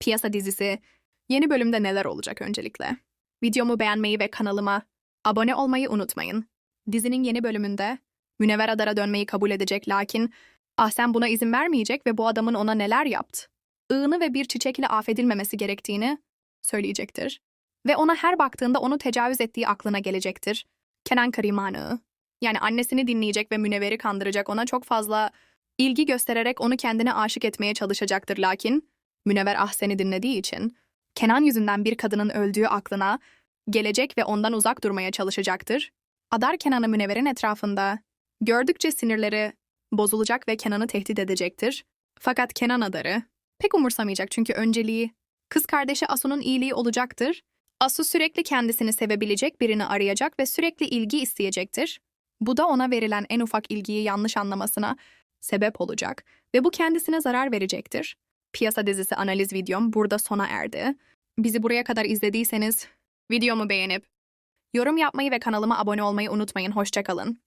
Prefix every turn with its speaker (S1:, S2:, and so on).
S1: Piyasa dizisi. Yeni bölümde neler olacak öncelikle? Videomu beğenmeyi ve kanalıma abone olmayı unutmayın. Dizinin yeni bölümünde Münevver Adar'a dönmeyi kabul edecek lakin Ahsen buna izin vermeyecek ve bu adamın ona neler yaptı? Iğını ve bir çiçekle affedilmemesi gerektiğini söyleyecektir. Ve ona her baktığında onu tecavüz ettiği aklına gelecektir. Kenan Karimanı. Yani annesini dinleyecek ve Münevver'i kandıracak ona çok fazla ilgi göstererek onu kendine aşık etmeye çalışacaktır lakin Münevver Ahsen'i dinlediği için Kenan yüzünden bir kadının öldüğü aklına gelecek ve ondan uzak durmaya çalışacaktır. Adar Kenan'ı Münevver'in etrafında gördükçe sinirleri bozulacak ve Kenan'ı tehdit edecektir. Fakat Kenan Adar'ı pek umursamayacak çünkü önceliği kız kardeşi Asu'nun iyiliği olacaktır. Asu sürekli kendisini sevebilecek birini arayacak ve sürekli ilgi isteyecektir. Bu da ona verilen en ufak ilgiyi yanlış anlamasına sebep olacak ve bu kendisine zarar verecektir. Piyasa dizisi analiz videom burada sona erdi. Bizi buraya kadar izlediyseniz videomu beğenip yorum yapmayı ve kanalıma abone olmayı unutmayın. Hoşçakalın.